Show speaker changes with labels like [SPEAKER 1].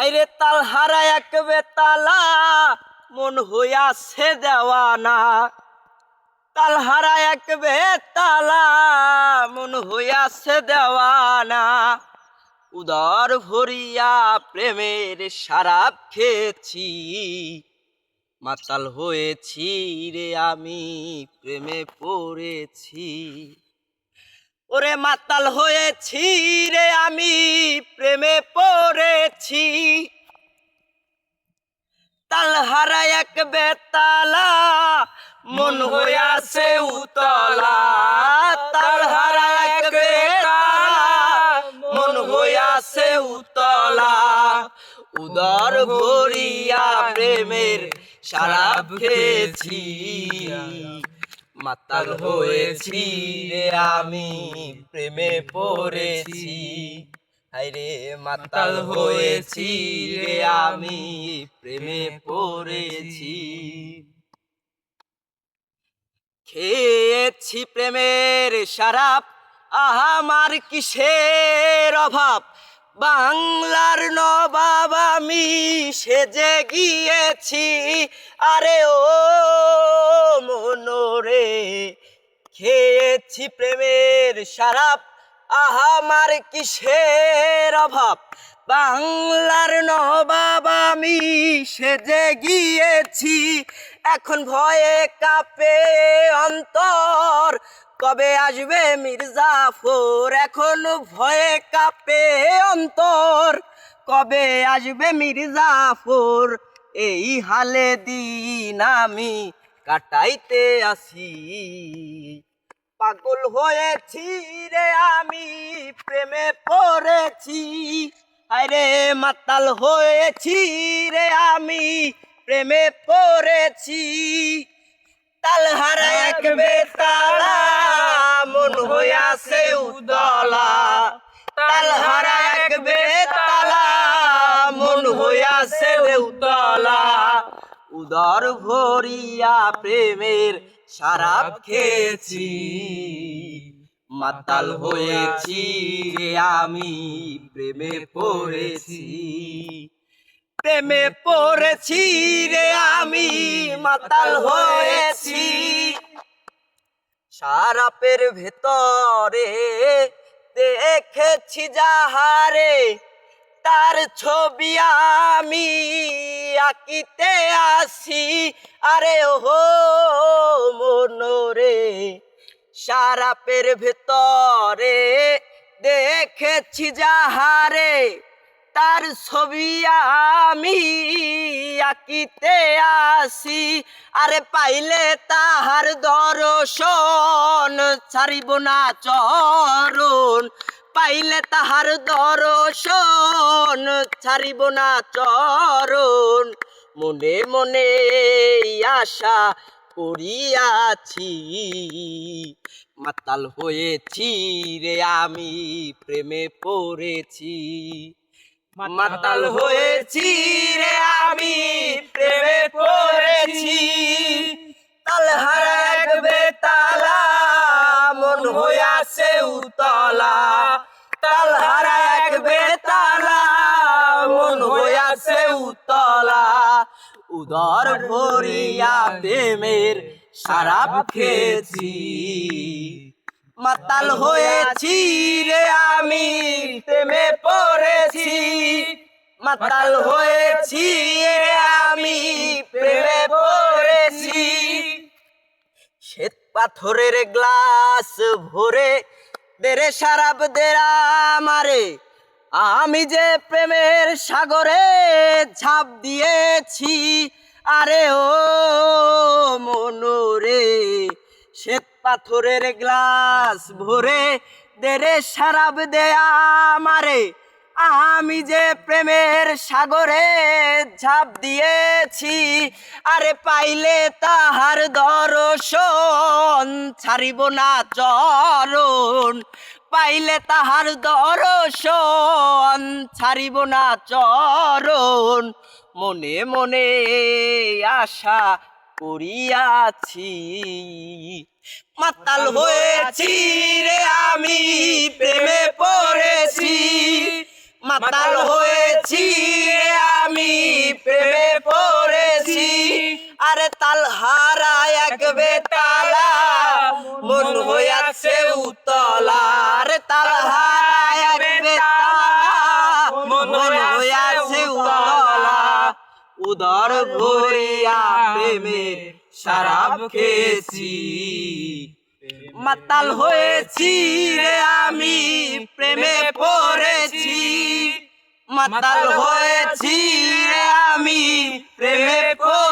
[SPEAKER 1] আইরে তাল হারা এক বেতালা, মন হইয়াছে দেওয়ানা। তাল হারা এক বেতালা, মন হইয়াছে দেওয়ানা। উদর ভরিয়া প্রেমের সারাপ খেয়েছি, মাতাল হয়েছি রে আমি, প্রেমে পড়েছি। ওরে মাতাল হয়েছি রে আমি, প্রেমে পড়েছি। তাল হারা এক বেতালা, মন হইয়াছে উতলা। তাল হারা এক বেতালা, মন হইয়াছে উতলা। উদর ভরিয়া প্রেমের সারাপ খেয়েছি। মাতাল হয়েছি রে আমি, প্রেমে পড়েছি। হাইরে মাতাল হয়েছি রে আমি, প্রেমে পড়েছি। খেয়েছি প্রেমের সারাপ আমার কিসের অভাব? বাংলার নবাব আমি সেজে গিয়েছি। আরে ও মনোরে খেয়েছি প্রেমের সারাপ। আমার কিসের অভাব? বাংলার নবাব আমি সেজে গিয়েছি। এখন ভয়ে কাপে অন্তর। কবে আসবে মির্জাফর? এখন ভয়ে কাপে অন্তর। কবে আসবে মির্জাফর? এই হালে দিন আমি কাটাইতে আসি। পাগল হয়েছি রে আমি, প্রেমে পড়েছি। আরে মাতাল হয়েছি রে আমি, প্রেমে পড়েছি। তাল হারা এক বেতালা, মন হইয়াছে উদলা। তাল হারা এক বেতালা, মন হইয়াছে উদলা। উদর ভরিয়া প্রেমের সারাপ খেয়েছি। মাতাল হয়েছি রে আমি প্রেমে পড়েছি। প্রেমে পড়েছি রে আমি মাতাল হয়েছি। সারাপের ভেতরে দেখেছি যাহারে, তার ছবি আমি আঁকিতে আসি। আরে ওহো মনোরে সারাপের ভেতরে দেখেছি যাহারে, তার ছবি আমি আঁকিতে আসি। আরে পাইলে তাহার দর্শন ছাড়িব না চরণ, পাইলে তাহার দর্শন ছাড়িব না চরণ। মনে মনে আশা করিয়াছি। মাতাল হয়েছি রে আমি, প্রেমে পড়েছি। মাতাল হয়েছি রে আমি, প্রেমে পড়েছি। তাল হারা এক বেতালা, মন হইয়াছে উতলা। উদর ভরিয়া প্রেমের সারাপ খেয়েছি। মাতাল হয়েছি রে আমি, প্রেমে পড়েছি। মাতাল হয়েছি রে আমি, প্রেমে পড়েছি। শ্বেত পাথরের গ্লাস ভরে দেরে সারাপ দেরা আমারে আমি যে প্রেমের সাগরে ঝাঁপ দিয়েছি, আরে ও মনোরে শ্বেত পাথরের গ্লাস ভরে দেরে সারাপ দেয়া আমারে। আমি যে প্রেমের সাগরে ঝাঁপ দিয়েছি, আরে পাইলে তাহার দর্শন ছাড়িব না চরণ। পাইলে তাহার দর্শন ছাড়িব না চরণ। মনে মনে আশা করিয়াছি। মাতাল হয়েছি রে আমি, প্রেমে পড়েছি। মাতাল হয়েছি রে আমি, প্রেমে পড়েছি। আরে তাল হারা এক বেত উদর ভরিয়া প্রেমের শরাব খেয়েছি। মাতাল হয়েছি রে আমি, প্রেমে পড়েছি। মাতাল হয়েছি রে আমি, প্রেমে পড়েছি